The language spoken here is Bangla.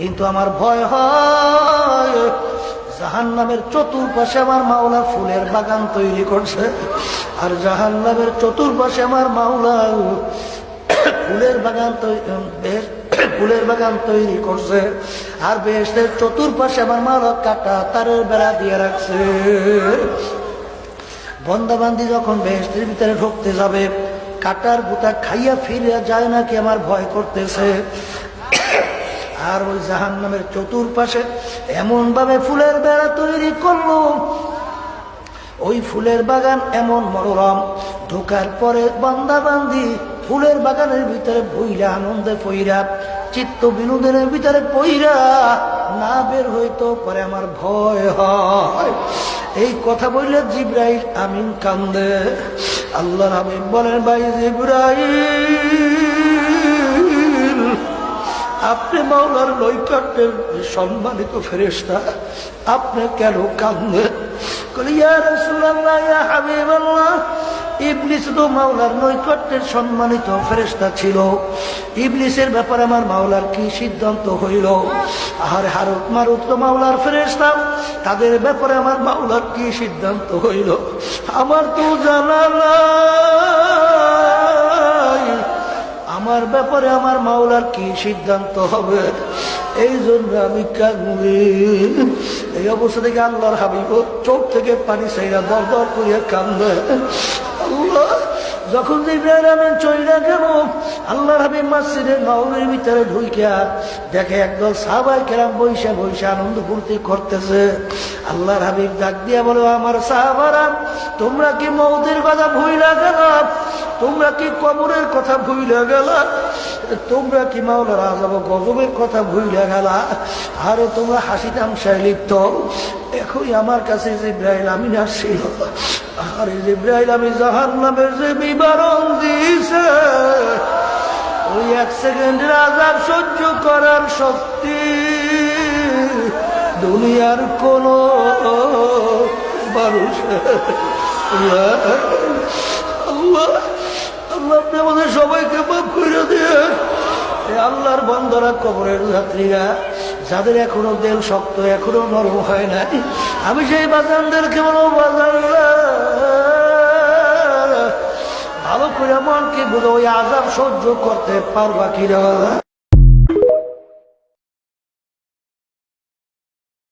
কিন্তু আমার ভয় হয়। জাহান নামের চতুর্পাশে আমার মাওলা ফুলের বাগান তৈরি করছে। আর জাহান নামের চতুর্পাশে আমার মাওলা ফুলের বাগান বেশ, ফুলের বাগান তৈরি করছে। আর বেশের চতুর্পাশে আমার মাওলা কাটা তারের বেড়া দিয়ে রাখছে। বন্দাবান্দি যখন বেহেস্তের ভিতরে ঢুকতে যাবে, কাটার বুটা খাইয়া ফিরে যায় নাকি আমার ভয় করতেছে। আর ওই জাহান নামের চতুর্পাশে এমন ভাবে ফুলের বেড়া তৈরি করল। ওই ফুলের বাগান এমন মনোরম। ঢোকার পরে বান্দাবান্দি ফুলের বাগানের ভিতরে বইরা আনন্দে পইরা চিত্ত বিনোদনের ভিতরে পইরা না বের হইতো পরে আমার ভয় হয়। এই কথা বললে জিব্রাইল আমিন কান্দে। আল্লাহ হাবিব বলেন, ভাই জিব্রাইল আপনি মাওলার নৈকট্যের সম্মানিত ফেরেস্তা আপনি কেন হাবিবাল্লাহ, ইবলিস তো মাওলার নৈকট্যের সম্মানিত ফেরেস্তা ছিল। ইবলিসের ব্যাপারে আমার মাওলার কি সিদ্ধান্ত হইল? আর হারুত মারুত তো মাওলার ফেরেস্তা তাদের ব্যাপারে আমার মাওলার কি সিদ্ধান্ত হইল? আমার তো জানা নাই। আমার ব্যাপারে আমার মাওলার কি সিদ্ধান্ত হবে? এই জন্য আমি কাঁদি এই অবস্থা থেকে আল্লাহর হাবিব চোখ থেকে পানি সাইরা দর দর করিয়া কান্দে আল্লাহ! যখন ইব্রাহিম চইরা গেল আল্লাহর হাবিব মাসজিদের নবমীর ভিতরে ঢুইকা দেখে একদল সাহাবাই কেরাম বৈশা বৈশা আনন্দ ফুর্তি করতেছে। আল্লাহর হাবিব ডাক দিয়া বলো, আমার সাহাবারা, তোমরা কি মৌদের কথা ভুইলা গেল? তোমরা কি কবরের কথা ভুইলা গেল? তোমরা কি মাওলার আজাব গজবের কথা ভুইলা গেলা? আরে তোমরা হাসি তামসায় লিপ্ত। এখনই আমার কাছে জিব্রাইল আমিন আসছিল। আরে জিব্রাইল আমি জাহান নামের যে বিবরণ দিয়েছে, ওই এক সেকেন্ডের আজাব সহ্য করার শক্তি দুনিয়ার কোন মানুষ আল্লাহ আমাদের সবাইকে মাফ করে দিয়ে আল্লাহর বন্ধরা কবরের যাত্রীরা যাদের এখনও দেহ শক্ত, এখনও নরম হয় নাই, আমি সেই বাজানদেরকে বলব, বাজান ভালো করে মনকে বলো ওই আজাব সহ্য করতে পারবা কিনা?